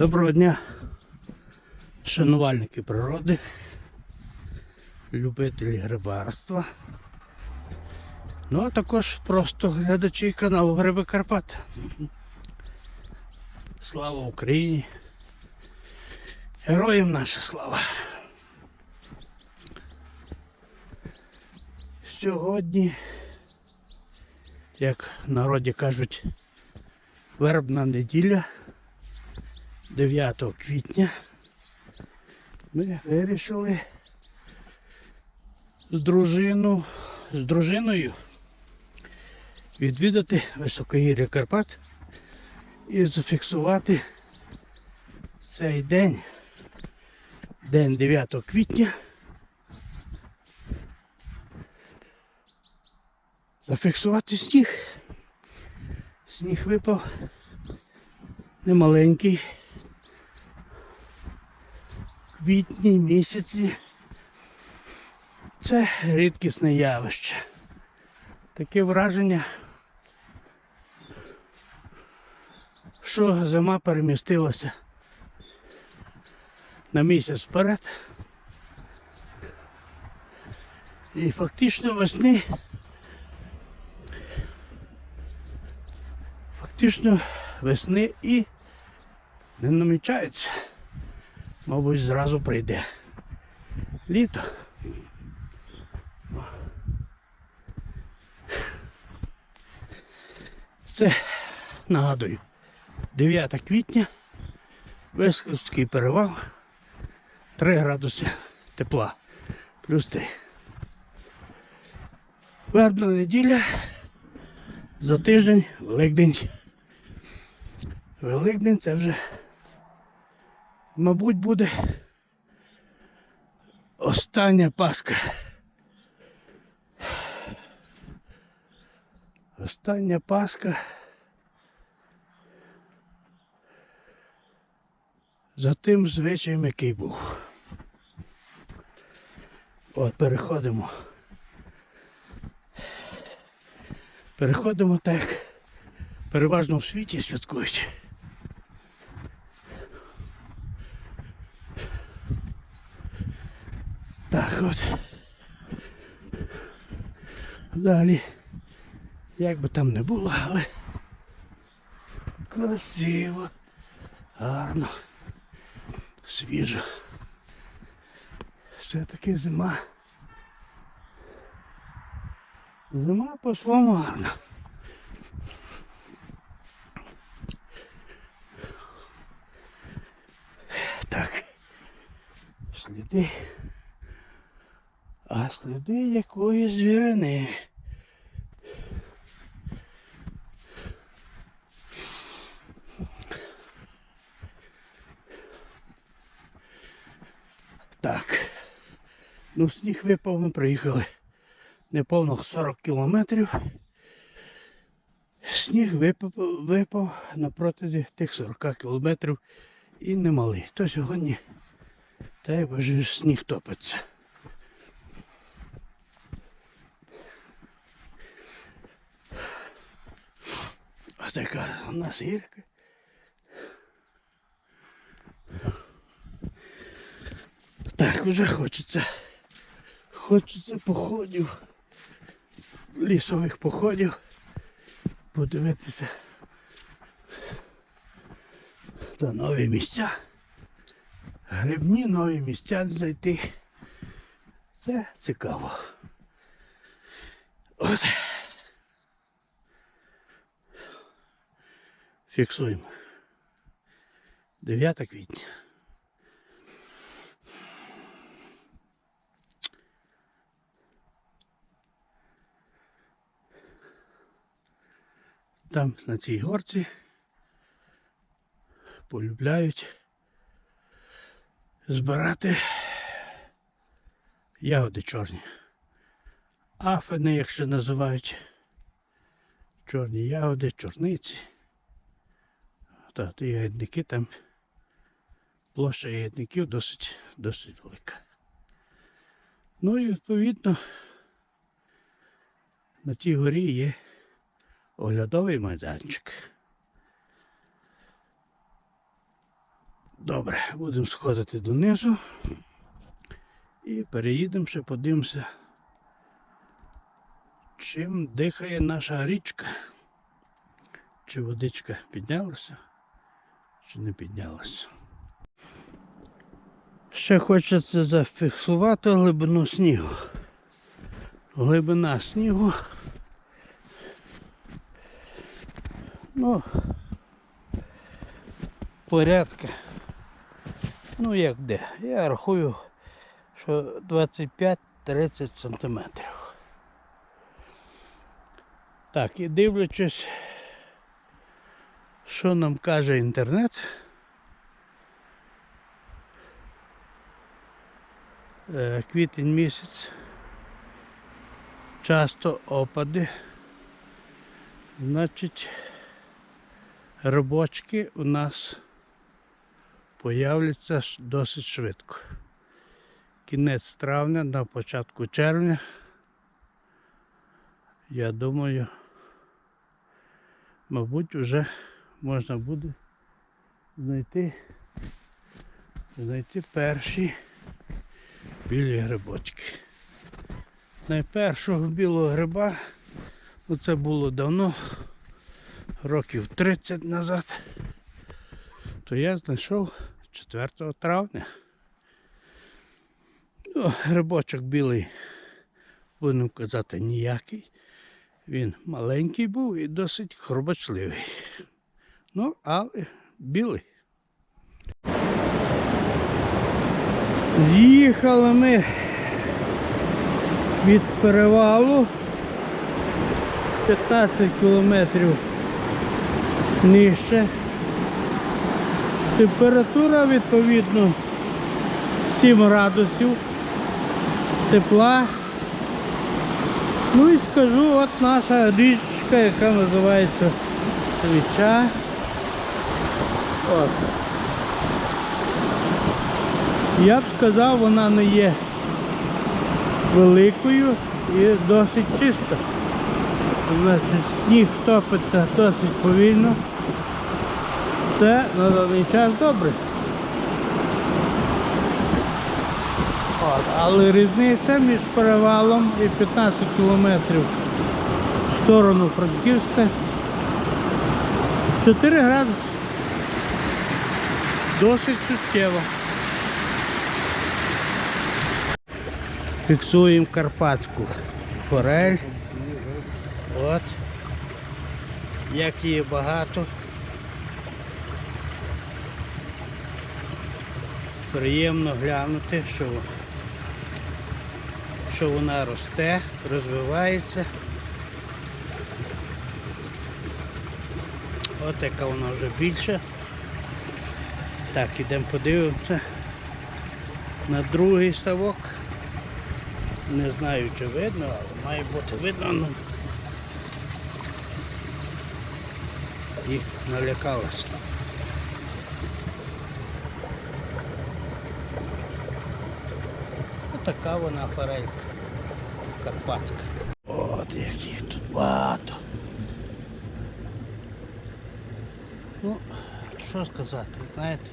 Доброго дня, шанувальники природи, любителі грибарства. Ну а також просто глядачі каналу Гриби Карпат. Слава Україні! Героям наша слава! Сьогодні, як в народі кажуть, вербна неділя. 9 квітня ми вирішили з дружину, з дружиною відвідати високогір'я Карпат і зафіксувати цей день, день 9 квітня. Зафіксувати сніг. Сніг випав немаленький квітні місяці. Це рідкісне явище. Таке враження, що зима перемістилася на місяць вперед. І фактично весни фактично весни і не намічається мабуть, зразу прийде літо. Це нагадую, 9 квітня, Висківський перевал, 3 градуси тепла, плюс 3. Вербна неділя, за тиждень Великдень. Великдень це вже мабуть, буде остання Пасха. Остання Пасха. За тим звичаєм, який був. От переходимо. Переходимо так, переважно в світі святкують. От. Далі. Як би там не було, але красиво, гарно, свіжо. Все-таки зима. Зима по-своєму гарна. Так. Сліди. Сліди якоїсь звірини. Так. Ну, сніг випав, ми приїхали неповних 40 кілометрів. Сніг випав, випав на протязі тих 40 кілометрів і немалий. То сьогодні та й боже сніг топиться. Така у нас гірка. Так, уже хочеться. Хочеться походів, лісових походів, подивитися та нові місця. Грибні нові місця знайти. Це цікаво. От. Фіксуємо. 9 квітня. Там на цій горці полюбляють збирати ягоди чорні. Афини, якщо називають чорні ягоди, чорниці. Та, то ягідники там. Площа ягідників досить, досить велика. Ну і відповідно на тій горі є оглядовий майданчик. Добре, будемо сходити донизу. І переїдемо ще подивимося, чим дихає наша річка. Чи водичка піднялася, чи не піднялася. Ще хочеться зафіксувати глибину снігу. Глибина снігу. Ну, порядка. Ну як де? Я рахую, що 25-30 сантиметрів. Так, і дивлячись, що нам каже інтернет. Е, Квітень місяць. Часто опади. Значить, робочки у нас появляться досить швидко. Кінець травня на початку червня. Я думаю, мабуть, вже можна буде знайти, знайти перші білі грибочки. Найпершого білого гриба, це було давно, років 30 назад, то я знайшов 4 травня. Ну, грибочок білий, будемо казати, ніякий. Він маленький був і досить хробачливий. Ну, але білий. Їхали ми від перевалу 15 кілометрів нижче. Температура відповідно 7 градусів тепла. Ну і скажу, от наша річка, яка називається Свіча. От. Я б сказав, вона не є великою і досить чиста. Сніг топиться досить повільно. Це на даний час добре. От, але різниця між перевалом і 15 кілометрів в сторону Франківська 4 градуси. Досить суттєво. Фіксуємо карпатську форель. От. Як її багато. Приємно глянути, що, що вона росте, розвивається. От яка вона вже більша. Так, ідемо подивимося на другий ставок. Не знаю чи видно, але має бути видно. Ну. І налякалася. Отака вона форелька. Карпатська. От як їх тут багато. Ну, що сказати, знаєте?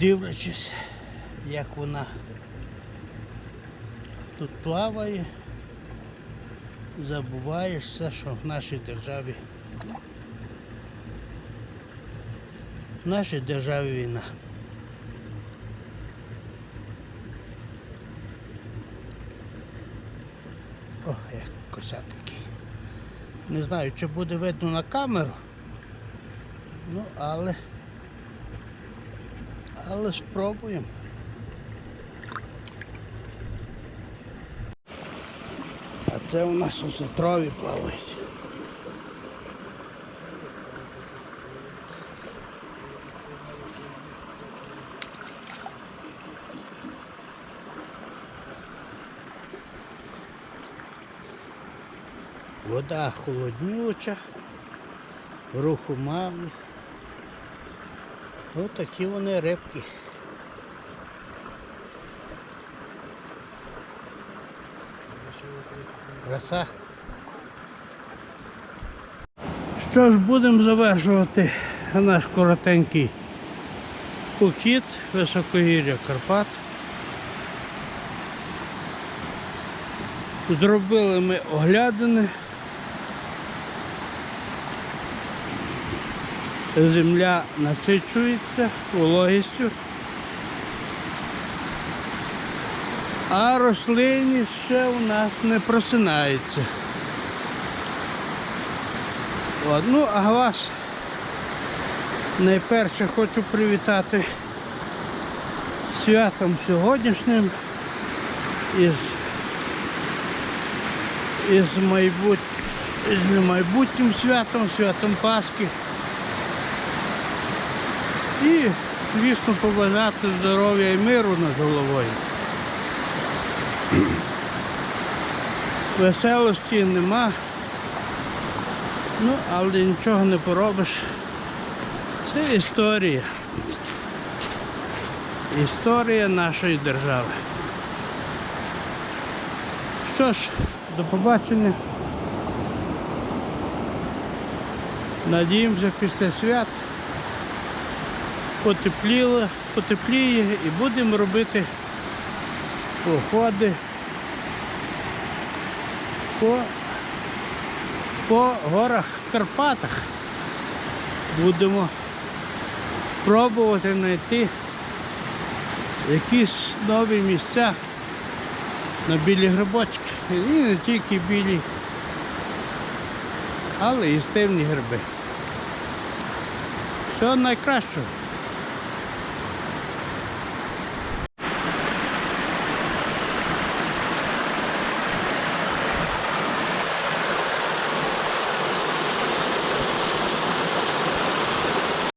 Дивлячись, як вона тут плаває, забуваєш все, що в нашій державі. В нашій державі війна. Ох, як кося такий. Не знаю, чи буде видно на камеру. Ну, але. Але спробуємо. А це у нас у сотрові плавають. Вода холоднюча, руху мало. Ось такі вони рибки. Краса. Що ж, будемо завершувати наш коротенький похід високогір'я Карпат. Зробили ми оглядини. Земля насичується вологістю, а рослинність ще у нас не просинається. От, ну, а вас найперше хочу привітати святом сьогоднішнім із, із, майбут... із майбутнім святом, святом Пасхи. І, звісно, побажати здоров'я і миру над головою. Веселості нема. Ну, але нічого не поробиш. Це історія. Історія нашої держави. Що ж, до побачення. Надіємося після свят потепліло, потепліє і будемо робити походи по, по горах Карпатах. Будемо пробувати знайти якісь нові місця на білі грибочки. І не тільки білі, але і стивні гриби. Всього найкращого.